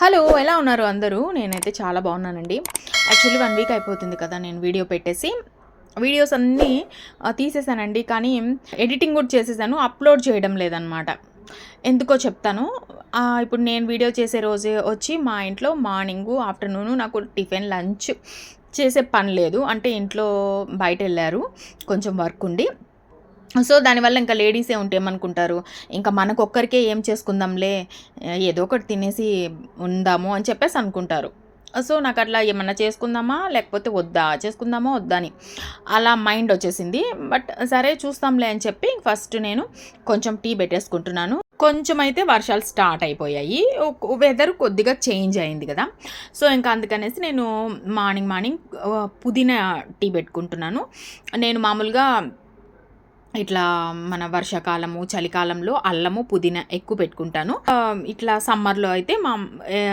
Hello ఎలా ఉన్నారు అందరూ? నేనైతే చాలా బాగున్నానండి. యాక్చువల్లీ వన్ వీక్ అయిపోతుంది కదా నేను వీడియో పెట్టేసి. వీడియోస్ అన్నీ తీసేసానండి కానీ ఎడిటింగ్ కూడా చేసేసాను అప్లోడ్ చేయడం లేదనమాట ఎందుకో చెప్తాను. ఇప్పుడు నేను వీడియో చేసే రోజే వచ్చి మా ఇంట్లో మార్నింగు ఆఫ్టర్నూను నాకు టిఫిన్ లంచ్ చేసే పని లేదు. అంటే ఇంట్లో బయట వెళ్ళారు. కొంచెం వర్క్ ఉండి సో దానివల్ల ఇంకా లేడీసే ఉంటే ఏమనుకుంటారు ఇంకా మనకొక్కరికే ఏం చేసుకుందాంలే? ఏదో ఒకటి తినేసి ఉందాము అని చెప్పేసి అనుకుంటారు. సో నాకు అట్లా ఏమన్నా చేసుకుందామా? లేకపోతే వద్దా? చేసుకుందామా? వద్దా అని. అలా మైండ్ వచ్చేసింది. బట్ సరే చూస్తాంలే అని చెప్పి ఫస్ట్ నేను కొంచెం టీ పెట్టేసుకుంటున్నాను. కొంచెం అయితే వర్షాలు స్టార్ట్ అయిపోయాయి. వెదర్ కొద్దిగా చేంజ్ అయింది కదా. సో ఇంకా అందుకనేసి నేను మార్నింగ్ మార్నింగ్ పుదీనా టీ పెట్టుకుంటున్నాను. నేను మామూలుగా ఇట్లా మన వర్షాకాలము చలికాలంలో అల్లము పుదీనా ఎక్కువ పెట్టుకుంటాను. ఇట్లా సమ్మర్లో అయితే మా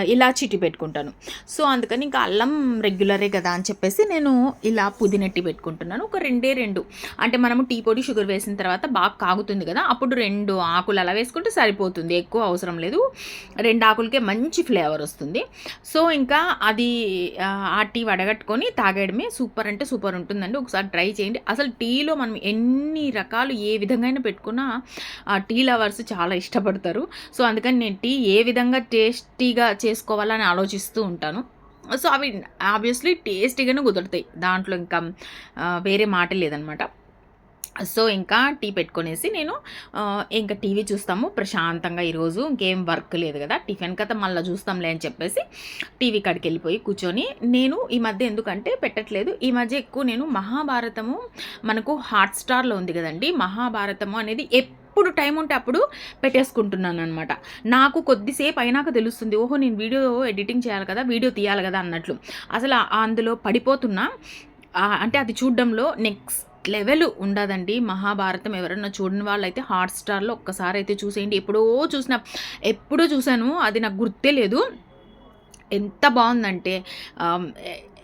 ఇలా చిటి పెట్టుకుంటాను. సో అందుకని ఇంకా అల్లం రెగ్యులరే కదా అని చెప్పేసి నేను ఇలా పుదీనట్టి పెట్టుకుంటున్నాను. ఒక రెండే రెండు. అంటే మనము టీ పొడి షుగర్ వేసిన తర్వాత బాగా కాగుతుంది కదా అప్పుడు రెండు ఆకులు అలా వేసుకుంటే సరిపోతుంది. ఎక్కువ అవసరం లేదు. రెండు ఆకులకే మంచి ఫ్లేవర్ వస్తుంది. సో ఇంకా అది ఆ, టీ వడగట్టుకొని తాగేయడమే సూపర్ అంటే సూపర్ ఉంటుందండి. ఒకసారి ట్రై చేయండి. అసలు టీలో మనం ఎన్ని రకాలు ఏ విధంగా అయినా పెట్టుకున్నా ఆ టీ లవర్స్ చాలా ఇష్టపడతారు. సో అందుకని నేను టీ ఏ విధంగా టేస్టీగా చేసుకోవాలని ఆలోచిస్తూ ఉంటాను. సో అవి ఆబ్వియస్లీ టేస్టీగానే కుదురుతాయి. దాంట్లో ఇంకా వేరే మాట లేదనమాట. సో ఇంకా టీ పెట్టుకునేసి నేను ఇంకా టీవీ చూస్తాము ప్రశాంతంగా ఈరోజు. ఇంకేం వర్క్ లేదు కదా టిఫిన్ కథ మళ్ళీ చూస్తాంలే అని చెప్పేసి టీవీ కాడికి వెళ్ళిపోయి కూర్చొని నేను ఈ మధ్య ఎందుకంటే పెట్టట్లేదు. ఈ మధ్య ఎక్కువ నేను మహాభారతము మనకు హాట్స్టార్లో ఉంది కదండి మహాభారతము అనేది ఎప్పుడు టైం ఉంటే అప్పుడు పెట్టేసుకుంటున్నాను అనమాట నాకు కొద్దిసేపు అయినాక తెలుస్తుంది ఓహో నేను వీడియో ఎడిటింగ్ చేయాలి కదా వీడియో తీయాలి కదా అన్నట్లు. అసలు అందులో పడిపోతున్నా అంటే అది చూడడంలో నెక్స్ట్ లెవెల్ ఉండదండి. మహాభారతం ఎవరన్నా చూడని వాళ్ళైతే హాట్ స్టార్లో ఒక్కసారి అయితే చూసేయండి. ఎప్పుడో చూసిన ఎప్పుడో చూశాను. అది నాకు గుర్తే లేదు. ఎంత బాగుందంటే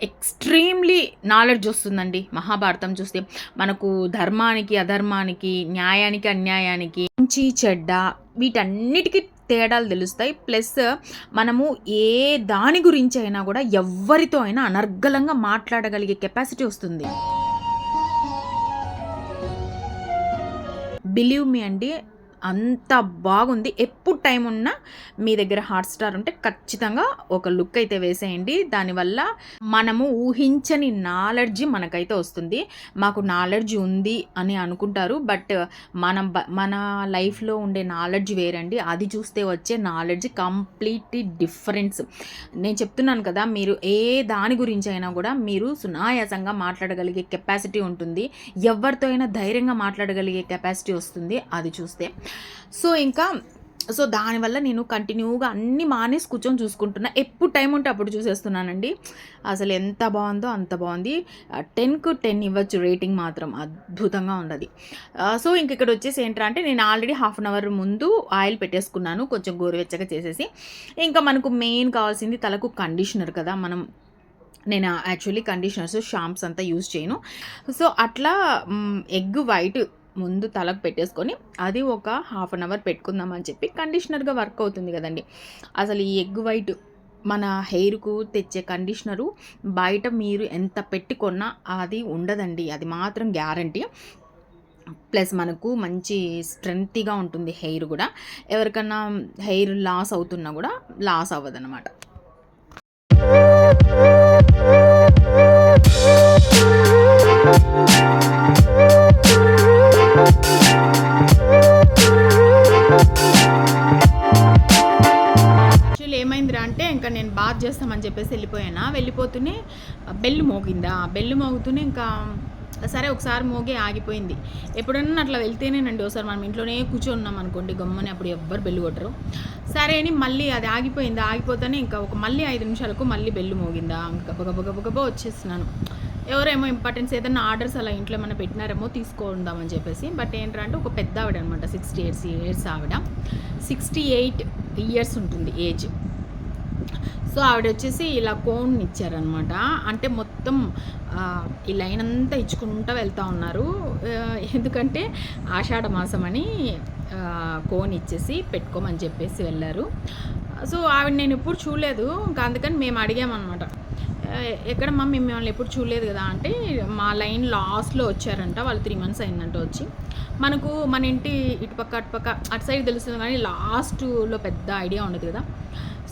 ఎక్స్ట్రీమ్లీ నాలెడ్జ్ వస్తుందండి మహాభారతం చూస్తే. మనకు ధర్మానికి అధర్మానికి న్యాయానికి అన్యాయానికి మంచి చెడ్డ వీటన్నిటికీ తేడాలు తెలుస్తాయి. ప్లస్ మనము ఏ దాని గురించి అయినా కూడా ఎవరితో అయినా అనర్గళంగా మాట్లాడగలిగే కెపాసిటీ వస్తుంది. బిలీవ్ మీ అండి. అంత బాగుంది. ఎప్పుడు టైం ఉన్నా మీ దగ్గర హాట్ స్టార్ ఉంటే ఖచ్చితంగా ఒక లుక్ అయితే వేసేయండి. దానివల్ల మనము ఊహించని నాలెడ్జ్ మనకైతే వస్తుంది. మాకు నాలెడ్జ్ ఉంది అని అనుకుంటారు. బట్ మనం బ- మన లైఫ్లో ఉండే నాలెడ్జ్ వేరండి. అది చూస్తే వచ్చే నాలెడ్జ్ కంప్లీట్లీ డిఫరెన్స్. నేను చెప్తున్నాను కదా మీరు ఏ దాని గురించి అయినా కూడా మీరు సునాయాసంగా మాట్లాడగలిగే కెపాసిటీ ఉంటుంది. ఎవరితో అయినా ధైర్యంగా మాట్లాడగలిగే కెపాసిటీ వస్తుంది. అది చూస్తే. సో ఇంకా సో దానివల్ల నేను కంటిన్యూగా అన్ని మానేసి కూర్చొని చూసుకుంటున్నా. ఎప్పుడు టైం ఉంటే అప్పుడు చూసేస్తున్నానండి. అసలు ఎంత బాగుందో అంత బాగుంది. టెన్కు టెన్ ఇవ్వచ్చు రేటింగ్ మాత్రం అద్భుతంగా ఉన్నది. సో ఇంక ఇక్కడ వచ్చేసి ఏంటంటే అంటే నేను ఆల్రెడీ హాఫ్ అన్ అవర్ ముందు ఆయిల్ పెట్టేసుకున్నాను. కొంచెం గోరువెచ్చగా చేసేసి. ఇంకా మనకు మెయిన్ కావాల్సింది తలకు కండిషనర్ కదా. మనం నేను యాక్చువల్లీ కండిషనర్స్ షాంప్స్ అంతా యూజ్ చేయను. సో అట్లా ఎగ్ వైట్ ముందు తలకు పెట్టేసుకొని అది ఒక హాఫ్ అన్ అవర్ పెట్టుకుందామని చెప్పి కండిషనర్గా వర్క్ అవుతుంది కదండి. అసలు ఈ ఎగ్ వైట్ మన హెయిర్కు తెచ్చే కండిషనరు బయట మీరు ఎంత పెట్టుకున్నా అది ఉండదండి. అది మాత్రం గ్యారంటీ ప్లస్ మనకు మంచి స్ట్రెంగ్తీగా ఉంటుంది హెయిర్ కూడా. ఎవరికన్నా హెయిర్ లాస్ అవుతున్నా కూడా లాస్ అవ్వదన్నమాట. thank you అంటే ఇంకా నేను బాత్ చేస్తామని చెప్పేసి వెళ్ళిపోయానా? వెళ్ళిపోతూనే బెల్ మోగిందా? బెల్లు మోగుతూనే ఇంకా సరే ఒకసారి మోగే ఆగిపోయింది. ఎప్పుడన్నా అట్లా వెళ్తేనేనండి ఒకసారి మనం ఇంట్లోనే కూర్చొని ఉన్నాం అనుకోండి గమ్మని అప్పుడు ఎవ్వరు బెల్లు కొట్టరు. సరే అని మళ్ళీ అది ఆగిపోయింది. ఆగిపోతేనే ఇంకా ఒక మళ్ళీ ఐదు నిమిషాలకు మళ్ళీ బెల్లు మోగిందా? ఇంకా గబ గబ గబ గబ వచ్చేస్తున్నాను. ఎవరేమో ఇంపార్టెన్స్ ఏదైనా ఆర్డర్స్ అలా ఇంట్లో ఏమైనా పెట్టినారేమో తీసుకుందామని చెప్పేసి బట్ ఏంటంటే ఒక పెద్ద ఆవిడ అనమాట సిక్స్టీ ఎయిట్స్ ఇయర్స్ ఆవిడ. సిక్స్టీ ఎయిట్ ఇయర్స్ ఉంటుంది ఏజ్. సో ఆవిడ వచ్చేసి ఇలా కోన్ ఇచ్చారనమాట అంటే మొత్తం ఈ లైన్ అంతా ఇచ్చుకుంటూ వెళ్తూ ఉన్నారు. ఎందుకంటే ఆషాఢ మాసం అని కోన్ ఇచ్చేసి పెట్టుకోమని చెప్పేసి వెళ్ళారు. సో ఆవిడ నేను ఎప్పుడు చూడలేదు. ఇంకా అందుకని మేము అడిగామన్నమాట. ఎక్కడ మమ్మీ మిమ్మల్ని ఎప్పుడు చూడలేదు కదా? అంటే మా లైన్ లాస్ట్లో వచ్చారంట. వాళ్ళు త్రీ మంత్స్ అయిందంట వచ్చి. మనకు మన ఇంటి ఇటుపక్క అటుపక్క అటు సైడ్ తెలుస్తుంది కానీ లాస్ట్లో పెద్ద ఐడియా ఉండదు కదా.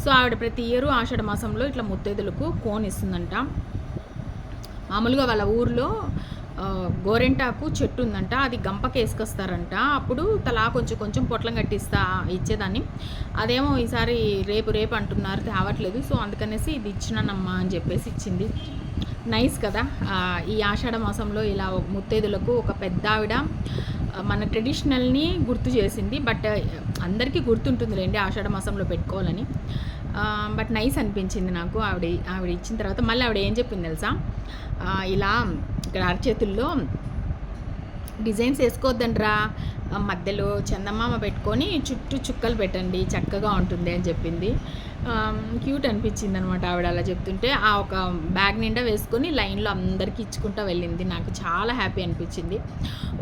సో ఆవిడ ప్రతి ఇయర్ ఆషాఢ మాసంలో ఇట్లా ముత్తైదులకు కోన్ ఇస్తుందంట. మామూలుగా వాళ్ళ ఊర్లో గోరెంటాకు చెట్టు ఉందంట. అది గంపకి వేసుకొస్తారంట. అప్పుడు తలా కొంచెం కొంచెం పొట్లం కట్టిస్తా ఇచ్చేదాన్ని. అదేమో ఈసారి రేపు రేపు అంటున్నారు తేవట్లేదు. సో అందుకనేసి ఇది ఇచ్చినానమ్మా అని చెప్పేసి ఇచ్చింది. నైస్ కదా ఈ ఆషాఢ మాసంలో ఇలా ముత్తైదులకు ఒక పెద్ద ఆవిడ మన ట్రెడిషనల్ని గుర్తు చేసింది బట్ అందరికీ గుర్తుంటుంది లేండి ఆషాఢ మాసంలో పెట్టుకోవాలని. బట్ నైస్ అనిపించింది నాకు ఆవిడ ఆవిడ ఇచ్చిన తర్వాత మళ్ళీ ఆవిడ ఏం చెప్పింది తెలుసా? ఇలా ఇక్కడ అరచేతుల్లో డిజైన్స్ వేసుకోవద్దండ్రా మధ్యలో చందమామ పెట్టుకొని చుట్టూ చుక్కలు పెట్టండి చక్కగా ఉంటుంది అని చెప్పింది. క్యూట్ అనిపించింది అనమాట ఆవిడ అలా చెప్తుంటే. ఆ ఒక బ్యాగ్ నిండా వేసుకొని లైన్లో అందరికీ ఇచ్చుకుంటూ వెళ్ళింది. నాకు చాలా హ్యాపీ అనిపించింది.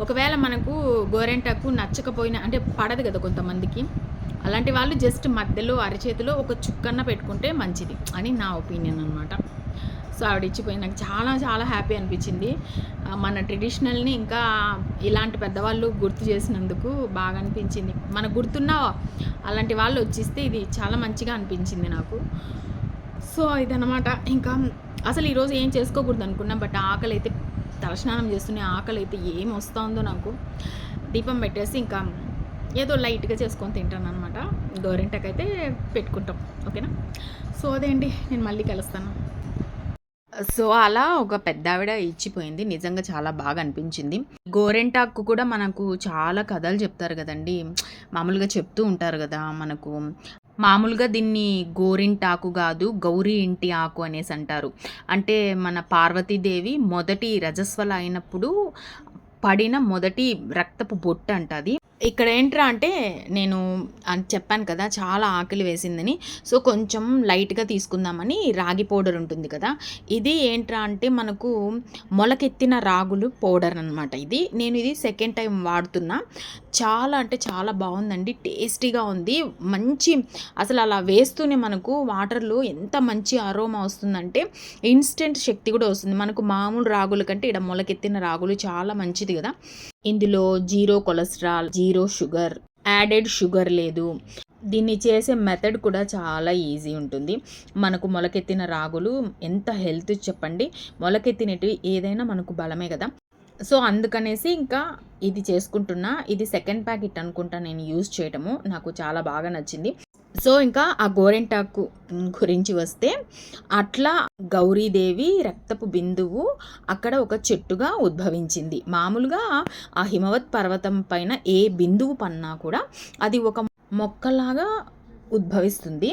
ఒకవేళ మనకు గోరెంటకు నచ్చకపోయినా అంటే పడదు కదా కొంతమందికి అలాంటి వాళ్ళు జస్ట్ మధ్యలో అరచేతిలో ఒక చుక్కన్న పెట్టుకుంటే మంచిది అని నా ఒపీనియన్ అనమాట సో ఆవిడ ఇచ్చిపోయి నాకు చాలా చాలా హ్యాపీ అనిపించింది. మన ట్రెడిషనల్ని ఇంకా ఇలాంటి పెద్దవాళ్ళు గుర్తు చేసినందుకు బాగా అనిపించింది. మన గుర్తున్న అలాంటి వాళ్ళు వచ్చిస్తే ఇది చాలా మంచిగా అనిపించింది నాకు. సో ఇదనమాట ఇంకా అసలు ఈరోజు ఏం చేసుకోకూడదు అనుకున్నా బట్ ఆకలి అయితే తలస్నానం చేస్తున్న ఆకలి అయితే ఏం వస్తుందో నాకు. దీపం పెట్టేసి ఇంకా ఏదో లైట్గా చేసుకొని తింటాను అనమాట గోరింటకైతే పెట్టుకుంటాం. ఓకేనా? సో అదే అండి నేను మళ్ళీ కలుస్తాను. సో అలా ఒక పెద్ద ఆవిడ ఇచ్చిపోయింది. నిజంగా చాలా బాగా అనిపించింది గోరెంటాకు కూడా మనకు చాలా కథలు చెప్తారు కదండి. మామూలుగా చెప్తూ ఉంటారు కదా మనకు. మామూలుగా దీన్ని గోరింటాకు కాదు గౌరీ ఇంటి ఆకు అనేసి అంటారు. అంటే మన పార్వతీదేవి మొదటి రజస్వల అయినప్పుడు పడిన మొదటి రక్తపు బొట్టు అంట అది. ఇక్కడ ఏంట్రా అంటే నేను చెప్పాను కదా చాలా ఆకలి వేసిందని. సో కొంచెం లైట్గా తీసుకుందామని రాగి పౌడర్ ఉంటుంది కదా. ఇది ఏంట్రా అంటే మనకు మొలకెత్తిన రాగులు పౌడర్ అనమాట ఇది. నేను ఇది సెకండ్ టైం వాడుతున్నా. చాలా అంటే చాలా బాగుందండి. టేస్టీగా ఉంది. మంచి అసలు అలా వేస్తూనే మనకు వాటర్లో ఎంత మంచి అరోమా వస్తుందంటే ఇన్స్టెంట్ శక్తి కూడా వస్తుంది. మనకు మామూలు రాగుల కంటే ఇక్కడ మొలకెత్తిన రాగులు చాలా మంచిది కదా. ఇందులో zero cholesterol zero sugar added sugar లేదు. దీన్ని చేసే మెథడ్ కూడా చాలా ఈజీ ఉంటుంది. మనకు మొలకెత్తిన రాగులు ఎంత హెల్త్ చెప్పండి. మొలకెత్తినవి ఏదైనా మనకు బలమే కదా. సో అందుకనేసి ఇంకా ఇది చేసుకుంటున్నా. ఇది సెకండ్ ప్యాకెట్ అనుకుంటా నేను యూజ్ చేయటము. నాకు చాలా బాగా నచ్చింది. సో ఇంకా ఆ గోరెంటాకు గురించి వస్తే అట్లా గౌరీదేవి రక్తపు బిందువు అక్కడ ఒక చెట్టుగా ఉద్భవించింది. మామూలుగా ఆ హిమవత్ పర్వతం పైన ఏ బిందువు పన్నా కూడా అది ఒక మొక్కలాగా ఉద్భవిస్తుంది.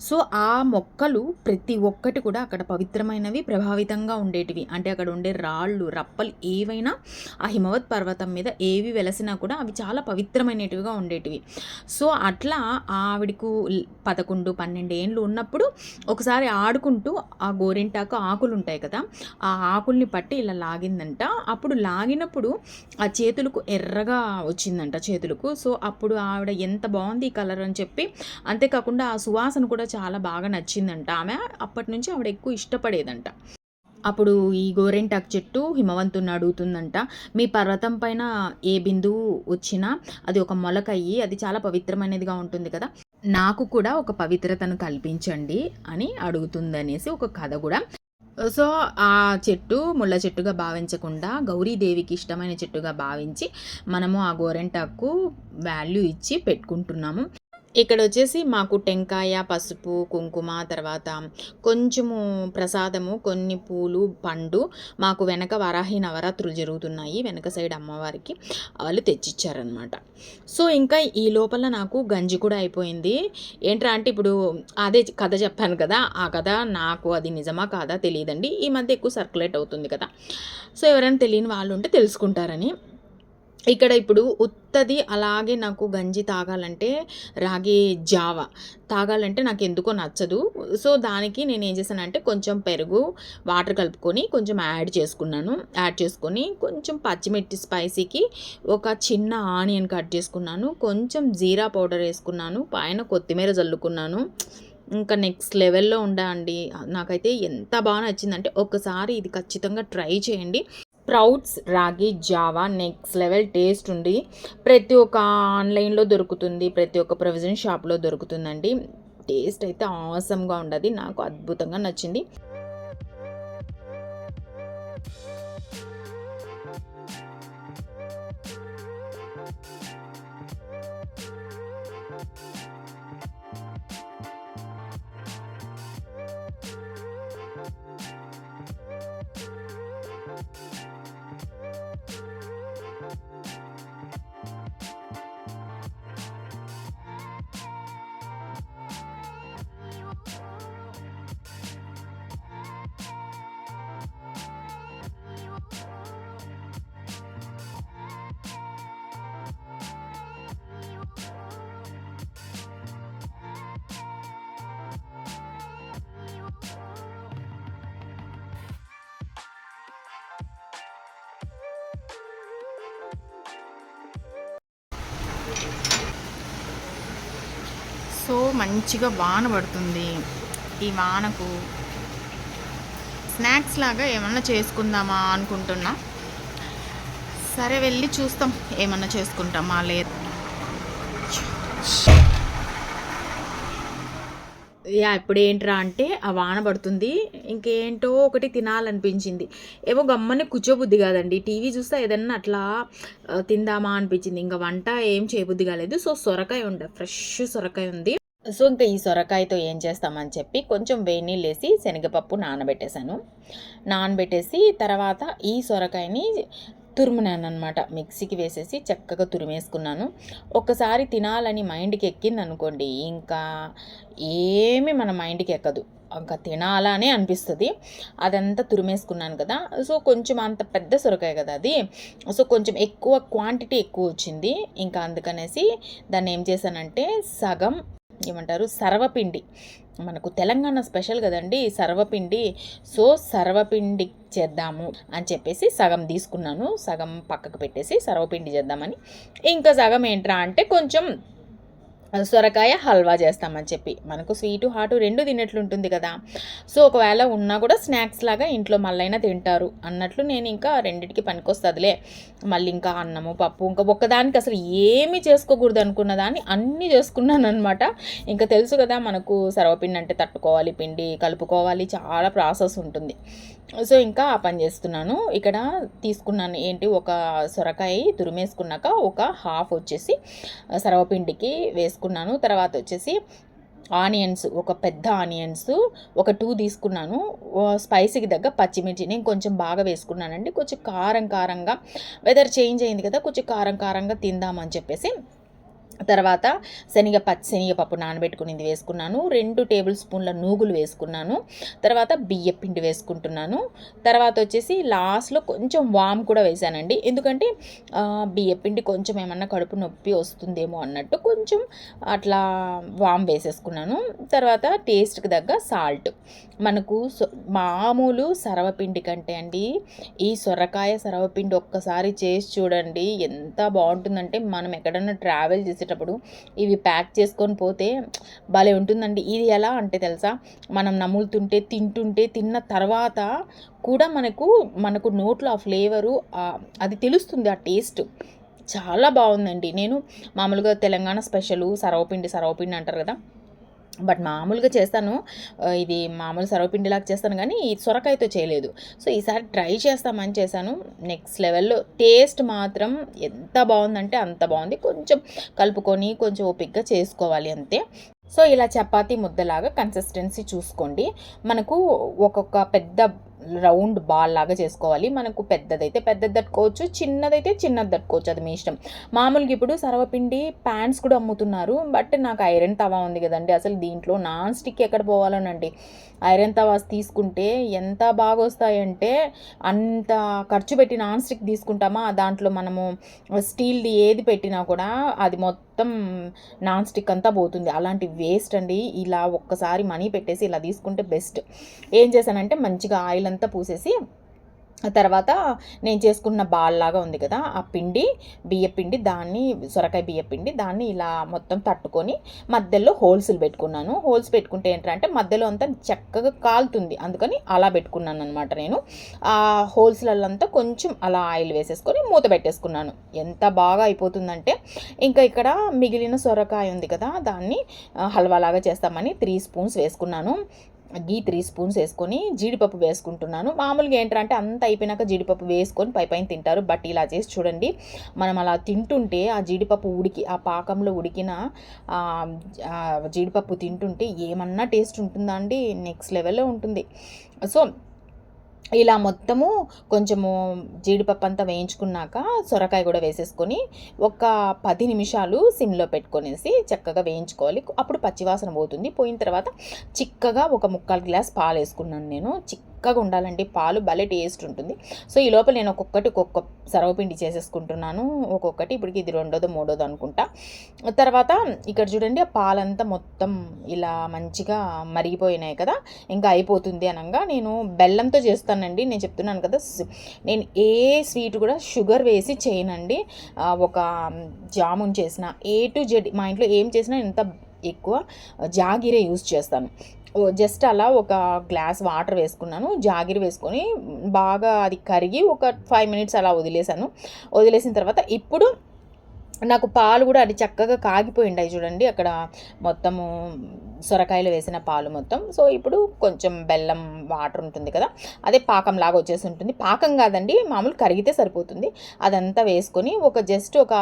సో ఆ మొక్కలు ప్రతి ఒక్కటి కూడా అక్కడ పవిత్రమైనవి ప్రభావితంగా ఉండేటివి. అంటే అక్కడ ఉండే రాళ్ళు రప్పలు ఏవైనా ఆ హిమవత్ పర్వతం మీద ఏవి వెలసినా కూడా అవి చాలా పవిత్రమైనటివిగా ఉండేటివి. సో అట్లా ఆవిడకు పదకొండు పన్నెండు ఏండ్లు ఉన్నప్పుడు ఒకసారి ఆడుకుంటూ ఆ గోరింటాకు ఆకులు ఉంటాయి కదా ఆ ఆకుల్ని పట్టి ఇలా లాగిందంట. అప్పుడు లాగినప్పుడు ఆ చేతులకు ఎర్రగా వచ్చిందంట చేతులకు. సో అప్పుడు ఆవిడ ఎంత బాగుంది ఈ కలర్ అని చెప్పి అంతేకాకుండా ఆ సువాసన కూడా చాలా బాగా నచ్చిందంట. ఆమె అప్పటి నుంచి ఆవిడ ఎక్కువ ఇష్టపడేదంట. అప్పుడు ఈ గోరెంటాకు చెట్టు హిమవంతుని అడుగుతుందంట. మీ పర్వతం పైన ఏ బిందువు వచ్చినా అది ఒక మొలక అయ్యి అది చాలా పవిత్రమైనదిగా ఉంటుంది కదా. నాకు కూడా ఒక పవిత్రతను కల్పించండి అని అడుగుతుందనేసి ఒక కథ కూడా. సో ఆ చెట్టు ముళ్ళ చెట్టుగా భావించకుండా గౌరీదేవికి ఇష్టమైన చెట్టుగా భావించి మనము ఆ గోరెంటాకు వాల్యూ ఇచ్చి పెట్టుకుంటున్నాము. ఇక్కడ వచ్చేసి మాకు టెంకాయ పసుపు కుంకుమ తర్వాత కొంచెము ప్రసాదము కొన్ని పూలు పండు మాకు వెనక వరాహి నవరాత్రులు జరుగుతున్నాయి. వెనక సైడ్ అమ్మవారికి వాళ్ళు తెచ్చిచ్చారనమాట సో ఇంకా ఈ లోపల నాకు గంజి కూడా అయిపోయింది. ఏంట్రా అంటే ఇప్పుడు అదే కథ చెప్పాను కదా ఆ కథ నాకు అది నిజమా కాదా తెలియదండి. ఈ మధ్య ఎక్కువ సర్క్యులేట్ అవుతుంది కదా. సో ఎవరైనా తెలియని వాళ్ళు ఉంటే తెలుసుకుంటారని. ఇక్కడ ఇప్పుడు ఉత్తది అలాగే నాకు గంజి తాగాలంటే రాగి జావ. తాగాలంటే నాకు ఎందుకో నచ్చదు. సో దానికి నేను ఏం చేశానంటే కొంచెం పెరుగు వాటర్ కలుపుకొని కొంచెం యాడ్ చేసుకున్నాను. యాడ్ చేసుకొని కొంచెం పచ్చిమిర్చి స్పైసీకి ఒక చిన్న ఆనియన్ కట్ చేసుకున్నాను. కొంచెం జీరా పౌడర్ వేసుకున్నాను. పైన కొత్తిమీర చల్లుకున్నాను. ఇంకా నెక్స్ట్ లెవెల్లో ఉండండి. నాకైతే ఎంత బాగా నచ్చిందంటే ఒకసారి ఇది ఖచ్చితంగా ట్రై చేయండి. స్ప్రౌట్స్ రాగి జావా నెక్స్ట్ లెవెల్ టేస్ట్ ఉంది ప్రతి ఒక్క ఆన్లైన్లో దొరుకుతుంది ప్రతి ఒక్క ప్రొవిజన్ షాప్లో దొరుకుతుందండి. టేస్ట్ అయితే ఆసమ్గా ఉండదు నాకు అద్భుతంగా నచ్చింది. సో మంచిగా వాన పడుతుంది. ఈ వానకు స్నాక్స్ లాగా ఏమన్నా చేసుకుందామా అనుకుంటున్నా. సరే వెళ్ళి చూస్తాం ఏమన్నా చేసుకుంటామా లేదు. యా ఇప్పుడు ఏంట్రా అంటే ఆ వాన పడుతుంది. ఇంకేంటో ఒకటి తినాలనిపించింది. ఏమో గమ్మని కూర్చోబుద్ధి కాదండి. టీవీ చూస్తే ఏదన్నా అట్లా తిందామా అనిపించింది. ఇంకా వంట ఏం చేయబుద్ధి కాలేదు. సో సొరకాయ ఉండే ఫ్రెష్ సొరకాయ ఉంది. సో ఇంకా ఈ సొరకాయతో ఏం చేస్తామని చెప్పి కొంచెం వేడి నీళ్ళు వేసి శనగపప్పు నానబెట్టేశాను. నానబెట్టేసి తర్వాత ఈ సొరకాయని తురుమునాను అనమాట మిక్సీకి వేసేసి చక్కగా తురిమేసుకున్నాను. ఒక్కసారి తినాలని మైండ్కి ఎక్కింది అనుకోండి ఇంకా ఏమి మన మైండ్కి ఎక్కదు. ఇంకా తినాలనే అనిపిస్తుంది. అదంతా తురిమేసుకున్నాను కదా. సో కొంచెం అంత పెద్ద సొరకాయ కదా అది. సో కొంచెం ఎక్కువ క్వాంటిటీ ఎక్కువ వచ్చింది. ఇంకా అందుకనేసి దాన్ని ఏం చేశానంటే సగం ఏమంటారు? సర్వపిండి. మనకు తెలంగాణ స్పెషల్ కదండి సర్వపిండి. సో సర్వపిండి చేద్దాము అని చెప్పేసి సగం తీసుకున్నాను. సగం పక్కకు పెట్టేసి సర్వపిండి చేద్దామని. ఇంకా సగం ఏంట్రా అంటే కొంచెం సొరకాయ హల్వా చేస్తామని చెప్పి. మనకు స్వీటు హాటు రెండు తిన్నట్లుంటుంది కదా. సో ఒకవేళ ఉన్నా కూడా స్నాక్స్ లాగా ఇంట్లో మళ్ళైనా తింటారు. అన్నట్లు నేను ఇంకా రెండింటికి పనికొస్తుందిలే. మళ్ళీ ఇంకా అన్నము పప్పు ఇంకా ఒక్కదానికి అసలు ఏమీ చేసుకోకూడదు అనుకున్న దాన్ని అన్నీ చేసుకున్నాను అనమాట ఇంకా తెలుసు కదా మనకు సర్వపిండి అంటే తట్టుకోవాలి పిండి కలుపుకోవాలి చాలా ప్రాసెస్ ఉంటుంది. సో ఇంకా ఆ పని చేస్తున్నాను. ఇక్కడ తీసుకున్నాను ఏంటి ఒక సొరకాయ తురిమేసుకున్నాక ఒక హాఫ్ వచ్చేసి సర్వపిండికి వేసుకున్నాను. తర్వాత వచ్చేసి ఆనియన్స్ ఒక పెద్ద ఆనియన్స్ ఒక టూ తీసుకున్నాను. స్పైసీకి దగ్గర పచ్చిమిర్చి నేను కొంచెం బాగా వేసుకున్నానండి. కొంచెం కారం కారంగా వెదర్ చేంజ్ అయింది కదా కొంచెం కారం కారంగా తిందామని చెప్పేసి తర్వాత శనగ పచ్చి శనగపప్పు నానబెట్టుకునింది వేసుకున్నాను. రెండు టేబుల్ స్పూన్ల నూగులు వేసుకున్నాను. తర్వాత బియ్య పిండి వేసుకుంటున్నాను. తర్వాత వచ్చేసి లాస్ట్లో కొంచెం వామ్ కూడా వేసానండి. ఎందుకంటే బియ్య పిండి కొంచెం ఏమన్నా కడుపు నొప్పి వస్తుందేమో అన్నట్టు కొంచెం అట్లా వామ్ వేసేసుకున్నాను. తర్వాత టేస్ట్కి తగ్గ సాల్ట్. మనకు మామూలు సరవపిండి కంటే అండి ఈ సొరకాయ సరవపిండి ఒక్కసారి చేసి చూడండి ఎంత బాగుంటుందంటే మనం ఎక్కడన్నా ట్రావెల్ చేసే వచ్చేటప్పుడు ఇవి ప్యాక్ చేసుకొని పోతే భలే ఉంటుందండి. ఇది ఎలా అంటే తెలుసా? మనం నములుతుంటే తింటుంటే తిన్న తర్వాత కూడా మనకు మనకు నోట్లో ఆ ఫ్లేవరు అది తెలుస్తుంది ఆ టేస్ట్. చాలా బాగుందండి. నేను మామూలుగా తెలంగాణ స్పెషలు సరవపిండి సరవపిండి అంటారు కదా? బట్ మామూలుగా చేస్తాను. ఇది మామూలు సర్వపిండిలాగా చేస్తాను కానీ ఈ సొరకాయతో చేయలేదు. సో ఈసారి ట్రై చేస్తామని చేశాను. నెక్స్ట్ లెవెల్లో టేస్ట్ మాత్రం ఎంత బాగుందంటే అంత బాగుంది. కొంచెం కలుపుకొని కొంచెం ఓపిక్గా చేసుకోవాలి అంతే. సో ఇలా చపాతీ ముద్దలాగా కన్సిస్టెన్సీ చూసుకోండి. మనకు ఒక్కొక్క పెద్ద రౌండ్ బాల్ లాగా చేసుకోవాలి. మనకు పెద్దదైతే పెద్దది తట్టుకోవచ్చు చిన్నదైతే చిన్నది తట్టుకోవచ్చు. అది మీ ఇష్టం. మామూలుగా ఇప్పుడు సర్వపిండి ప్యాన్స్ కూడా అమ్ముతున్నారు. బట్ నాకు ఐరన్ తవా ఉంది కదండి. అసలు దీంట్లో నాన్ స్టిక్ ఎక్కడ పోవాలనండి? ఐరన్ తవాస్ తీసుకుంటే ఎంత బాగా వస్తాయంటే అంత ఖర్చు పెట్టి నాన్ స్టిక్ తీసుకుంటామా? దాంట్లో మనము స్టీల్ది ఏది పెట్టినా కూడా అది మొత్తం నాన్ స్టిక్ అంతా పోతుంది. అలాంటి వేస్ట్ అండి. ఇలా ఒక్కసారి మనీ పెట్టేసి ఇలా తీసుకుంటే బెస్ట్. ఏం చేశానంటే మంచిగా ఆయిల్ అంతా పూసేసి తర్వాత నేను చేసుకున్న బాల్ లాగా ఉంది కదా ఆ పిండి బియ్యపిండి దాన్ని సొరకాయ బియ్యపిండి దాన్ని ఇలా మొత్తం తట్టుకొని మధ్యలో హోల్స్లు పెట్టుకున్నాను. హోల్స్ పెట్టుకుంటే ఏంటంటే మధ్యలో అంతా చక్కగా కాలుతుంది. అందుకని అలా పెట్టుకున్నాను అనమాట నేను. ఆ హోల్స్లంతా కొంచెం అలా ఆయిల్ వేసేసుకొని మూత పెట్టేసుకున్నాను. ఎంత బాగా అయిపోతుందంటే ఇంకా ఇక్కడ మిగిలిన సొరకాయ ఉంది కదా దాన్ని హల్వా లాగా చేస్తామని త్రీ స్పూన్స్ వేసుకున్నాను. గీ త్రీ స్పూన్స్ వేసుకొని జీడిపప్పు వేసుకుంటున్నాను. మామూలుగా ఏంటంటే అంత అయిపోయినాక జీడిపప్పు వేసుకొని పై పైన తింటారు. బట్ ఇలా చేసి చూడండి మనం అలా తింటుంటే ఆ జీడిపప్పు ఉడికి ఆ పాకంలో ఉడికిన జీడిపప్పు తింటుంటే ఏమన్నా టేస్ట్ ఉంటుందా అండి? నెక్స్ట్ లెవెల్లో ఉంటుంది. సో ఇలా మొత్తము కొంచెము జీడిపప్పు అంతా వేయించుకున్నాక సొరకాయ కూడా వేసేసుకొని ఒక పది నిమిషాలు సిమ్లో పెట్టుకొనేసి చక్కగా వేయించుకోవాలి. అప్పుడు పచ్చివాసన పోతుంది. పోయిన తర్వాత చిక్కగా ఒక ముక్కాలు గ్లాస్ పాలు వేసుకున్నాను నేను. చిక్క చక్కగా ఉండాలండి. పాలు భలే టేస్ట్ ఉంటుంది. సో ఈ లోపల నేను ఒక్కొక్కటి ఒక్కొక్క సర్వపిండి చేసేసుకుంటున్నాను. ఒక్కొక్కటి ఇప్పటికి ఇది రెండోదో మూడోదో అనుకుంటా. తర్వాత ఇక్కడ చూడండి ఆ పాలంతా మొత్తం ఇలా మంచిగా మరిగిపోయినాయి కదా. ఇంకా అయిపోతుంది అనగా నేను బెల్లంతో చేస్తానండి. నేను చెప్తున్నాను కదా నేను ఏ స్వీట్ కూడా షుగర్ వేసి చేయనండి. ఒక జామున్ చేసిన ఏ టు జెడ్ మా ఇంట్లో ఏం చేసినా ఎంత ఎక్కువ జాగిరే యూస్ చేస్తాను. జస్ట్ అలా ఒక గ్లాస్ వాటర్ వేసుకున్నాను జాగిరి వేసుకొని బాగా అది కరిగి ఒక ఫైవ్ మినిట్స్ అలా వదిలేసాను వదిలేసిన తర్వాత ఇప్పుడు నాకు పాలు కూడా అది చక్కగా కాగిపోయిండాయి చూడండి. అక్కడ మొత్తము సొరకాయలు వేసిన పాలు మొత్తం. సో ఇప్పుడు కొంచెం బెల్లం వాటర్ ఉంటుంది కదా అదే పాకం లాగా వచ్చేసి ఉంటుంది. పాకం కాదండి మామూలు కరిగితే సరిపోతుంది. అదంతా వేసుకొని ఒక జస్ట్ ఒక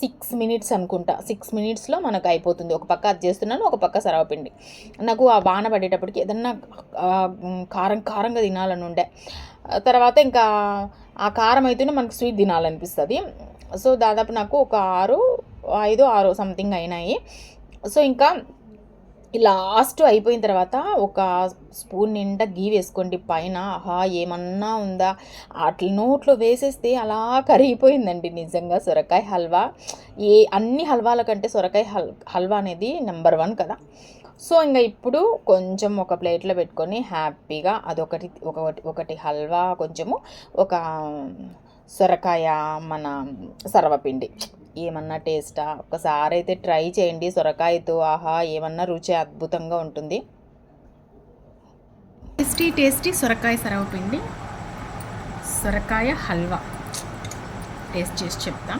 సిక్స్ మినిట్స్ అనుకుంటా. సిక్స్ మినిట్స్లో మనకు అయిపోతుంది. ఒక పక్క అది చేస్తున్నాను ఒక పక్క సరవపిండి నాకు ఆ వాన పడేటప్పటికి ఏదన్నా కారం కారంగా తినాలని ఉండే. తర్వాత ఇంకా ఆ కారం అయితేనే మనకు స్వీట్ తినాలనిపిస్తుంది. సో దాదాపు నాకు ఒక ఆరు ఐదు ఆరు సంథింగ్ అయినాయి. సో ఇంకా లాస్ట్ అయిపోయిన తర్వాత ఒక స్పూన్ నిండా గీ వేసుకోండి పైన. ఆహా ఏమన్నా ఉందా? అట్ల నోట్లో వేసేస్తే అలా కరిగిపోయిందండి నిజంగా సొరకాయ హల్వా. ఏ అన్ని హల్వాల కంటే సొరకాయ హల్ హల్వా అనేది నెంబర్ వన్ కదా. సో ఇంకా ఇప్పుడు కొంచెం ఒక ప్లేట్లో పెట్టుకొని హ్యాపీగా అదొకటి ఒకటి ఒకటి హల్వా కొంచెము ఒక సొరకాయ మన సర్వపిండి. ఏమన్నా టేస్టా ఒకసారి అయితే ట్రై చేయండి. సొరకాయతో ఆహా ఏమన్నా రుచి అద్భుతంగా ఉంటుంది. టేస్టీ టేస్టీ సొరకాయ సర్వపిండి. సొరకాయ హల్వా. టేస్ట్ చేసి చెప్తా.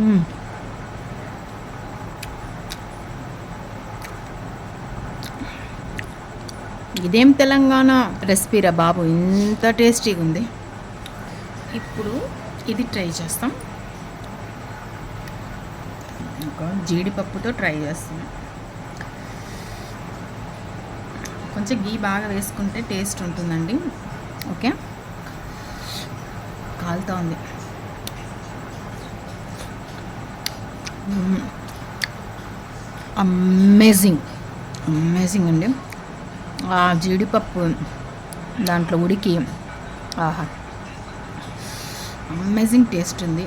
Mm. ఇదేం తెలంగాణ రెసిపీరా బాబు? ఇంత టేస్టీగా ఉంది ఇప్పుడు ఇది ట్రై చేస్తాం. ఇంకా జీడిపప్పుతో ట్రై చేస్తాం. కొంచెం గీ బాగా వేసుకుంటే టేస్ట్ ఉంటుందండి. ఓకే? కాలుతా ఉంది. అమేజింగ్. అమేజింగ్ అండి. ఆ జీడిపప్పు దాంట్లో ఉడికి ఆహా అమేజింగ్ టేస్ట్ ఉంది.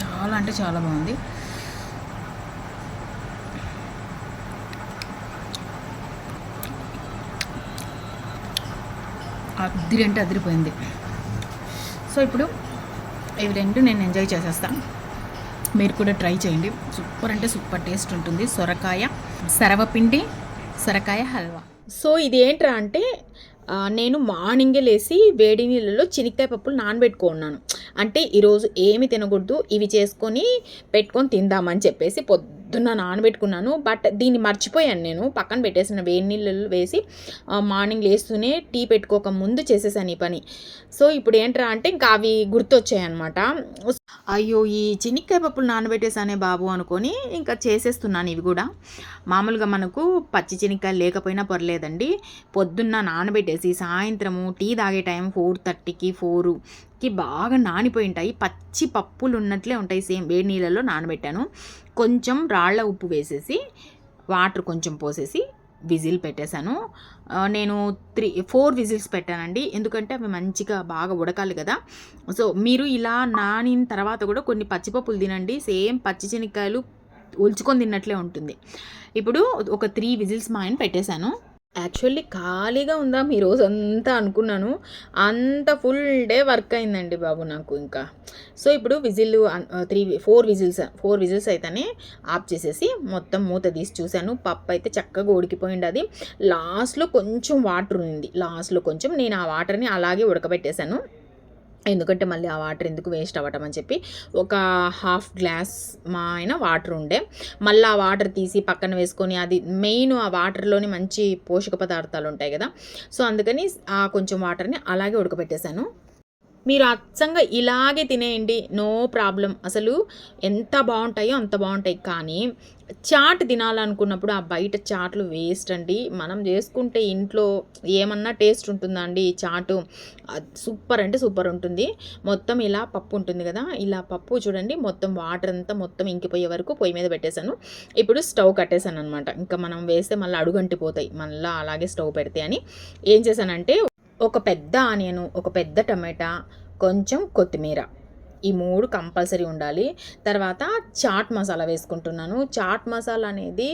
చాలా అంటే చాలా బాగుంది. అదిరి అంటే అదిరిపోయింది. సో ఇప్పుడు ఇవి రెండు నేను ఎంజాయ్ చేసేస్తాను మీరు కూడా ట్రై చేయండి. సూపర్ అంటే సూపర్ టేస్ట్ ఉంటుంది. సొరకాయ సరవపిండి సొరకాయ హల్వా. సో ఇది ఏంట్రా అంటే నేను మార్నింగే లేసి వేడి నీళ్ళలో చినిక్కాయ పప్పులు నానబెట్టుకున్నాను అంటే ఈరోజు ఏమి తినకూడదు ఇవి చేసుకొని పెట్టుకొని తిందామని చెప్పేసి పొద్దున్న నానబెట్టుకున్నాను. బట్ దీన్ని మర్చిపోయాను నేను. పక్కన పెట్టేసిన వేడి నీళ్ళు వేసి మార్నింగ్ లేస్తూనే టీ పెట్టుకోక ముందు చేసేసాను ఈ పని. సో ఇప్పుడు ఏంట్రా అంటే ఇంకా అవి గుర్తొచ్చాయి అనమాట అయ్యో ఈ చెనిక్కాయ పప్పులు నానబెట్టేసానే బాబు అనుకొని ఇంకా చేసేస్తున్నాను ఇవి కూడా. మామూలుగా మనకు పచ్చి చెనిక్కాయలు లేకపోయినా పర్లేదండి. పొద్దున్న నానబెట్టేసి సాయంత్రము టీ తాగే టైం ఫోర్ థర్టీకి ఫోర్కి బాగా నానిపోయి ఉంటాయి. పచ్చి పప్పులు ఉన్నట్లే ఉంటాయి సేమ్ వేడి నీళ్ళలో నానబెట్టాను. కొంచెం రాళ్ళ ఉప్పు వేసేసి వాటర్ కొంచెం పోసేసి విజిల్ పెట్టేశాను. నేను త్రీ ఫోర్ విజిల్స్ పెట్టానండి. ఎందుకంటే అవి మంచిగా బాగా ఉడకాలి కదా. సో మీరు ఇలా నానిన తర్వాత కూడా కొన్ని పచ్చిపప్పులు తినండి. సేమ్ పచ్చి శనక్కాయలు ఒలుచుకొని తిన్నట్లే ఉంటుంది. ఇప్పుడు ఒక త్రీ విజిల్స్ మా ఆయన పెట్టేశాను. యాక్చువల్లీ ఖాళీగా ఉందా మీ రోజు అంతా అనుకున్నాను. అంత ఫుల్ డే వర్క్ అయిందండి బాబు నాకు ఇంకా. సో ఇప్పుడు whistle three four whistles four whistles అయితేనే ఆఫ్ చేసేసి మొత్తం మూత తీసి చూశాను. పప్పు అయితే చక్కగా ఉడికిపోయింది అది. లాస్ట్లో కొంచెం వాటర్ ఉంది లాస్ట్లో కొంచెం నేను ఆ వాటర్ని అలాగే ఉడకబెట్టేశాను. ఎందుకంటే మళ్ళీ ఆ వాటర్ ఎందుకు వేస్ట్ అవ్వటం అని చెప్పి ఒక హాఫ్ గ్లాస్ మా ఆయన వాటర్ ఉండే. మళ్ళీ ఆ వాటర్ తీసి పక్కన వేసుకొని అది మెయిన్ ఆ వాటర్లోని మంచి పోషక పదార్థాలు ఉంటాయి కదా. సో అందుకని ఆ కొంచెం వాటర్ని అలాగే ఉడకబెట్టేశాను. మీరు అచ్చంగా ఇలాగే తినేయండి. No problem. అసలు ఎంత బాగుంటాయో అంత బాగుంటాయి. కానీ చాట్ తినాలనుకున్నప్పుడు ఆ బయట చాట్లు వేస్ట్ అండి. మనం చేసుకుంటే ఇంట్లో ఏమన్నా టేస్ట్ ఉంటుందా అండి ఈ చాటు. సూపర్ అంటే సూపర్ ఉంటుంది. మొత్తం ఇలా పప్పు ఉంటుంది కదా. ఇలా పప్పు చూడండి. మొత్తం వాటర్ అంతా మొత్తం ఇంకిపోయే వరకు పొయ్యి మీద పెట్టేశాను. ఇప్పుడు స్టవ్ కట్టేశాను అనమాట ఇంకా మనం వేస్తే మళ్ళీ అడుగంటిపోతాయి. మళ్ళీ అలాగే స్టవ్ పెడితే అని. ఏం చేశానంటే ఒక పెద్ద ఆనియన్ ఒక పెద్ద టమాటా కొంచెం కొత్తిమీర. ఈ మూడు కంపల్సరీ ఉండాలి. తర్వాత చాట్ మసాలా వేసుకుంటున్నాను. చాట్ మసాలా అనేది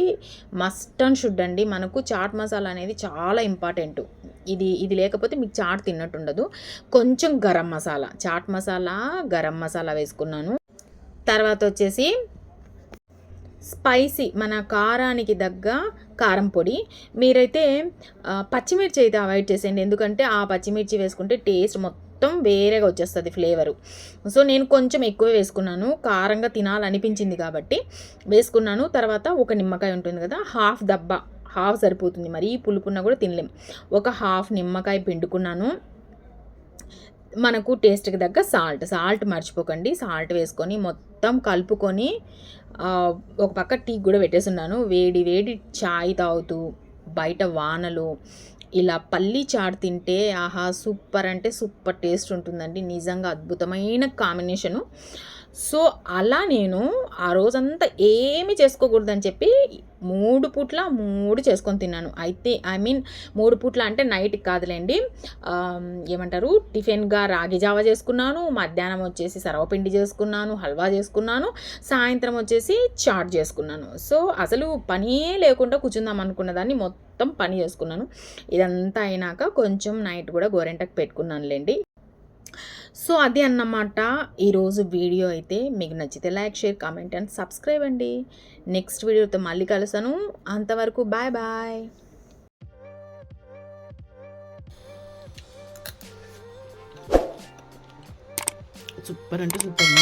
మస్ట్ అండ్ షుడ్ అండి. మనకు చాట్ మసాలా అనేది చాలా ఇంపార్టెంట్. ఇది ఇది లేకపోతే మీకు చాట్ తిన్నట్టు ఉండదు. కొంచెం గరం మసాలా. చాట్ మసాలా గరం మసాలా వేసుకున్నాను. తర్వాత వచ్చేసి స్పైసీ మన కారానికి తగ్గ కారం పొడి. మీరైతే పచ్చిమిర్చి అయితే అవాయిడ్ చేసేయండి. ఎందుకంటే ఆ పచ్చిమిర్చి వేసుకుంటే టేస్ట్ మొత్తం వేరేగా వచ్చేస్తుంది ఫ్లేవరు సో నేను కొంచెం ఎక్కువ వేసుకున్నాను. కారంగా తినాలనిపించింది కాబట్టి వేసుకున్నాను. తర్వాత ఒక నిమ్మకాయ ఉంటుంది కదా హాఫ్ దబ్బా హాఫ్ సరిపోతుంది. మరీ పులుపున్నా కూడా తినలేం. ఒక హాఫ్ నిమ్మకాయ పిండుకున్నాను. మనకు టేస్ట్కి తగ్గ సాల్ట్ సాల్ట్ మర్చిపోకండి. సాల్ట్ వేసుకొని మొత్తం కలుపుకొని ఒక పక్క టీ కూడా పెట్టేస్తున్నాను. వేడి వేడి చాయ్ తాగుతూ బయట వానలు ఇలా పల్లి చాట్ తింటే ఆహా సూపర్ అంటే సూపర్ టేస్ట్ ఉంటుందండి. నిజంగా అద్భుతమైన కాంబినేషను సో అలా నేను ఆ రోజంతా ఏమి చేసుకోకూడదని చెప్పి మూడు పూట్ల మూడు చేసుకొని తిన్నాను. అయితే ఐ మీన్ మూడు పూట్ల అంటే నైట్కి కాదులేండి. ఏమంటారు? టిఫిన్గా రాగి జావ చేసుకున్నాను మధ్యాహ్నం వచ్చేసి సర్వపిండి చేసుకున్నాను హల్వా చేసుకున్నాను సాయంత్రం వచ్చేసి చాట్ చేసుకున్నాను. సో అసలు పనే లేకుండా కూర్చుందాం అనుకున్న దాన్ని మొత్తం పని చేసుకున్నాను. ఇదంతా అయినాక కొంచెం నైట్ కూడా గోరెంటకు పెట్టుకున్నానులేండి. సో అది అన్నమాట. ఈరోజు వీడియో అయితే మీకు నచ్చితే like share comment and subscribe అండి. నెక్స్ట్ వీడియోతో మళ్ళీ కలుసాను అంతవరకు బాయ్ బాయ్. సూపర్ అంటే సూపర్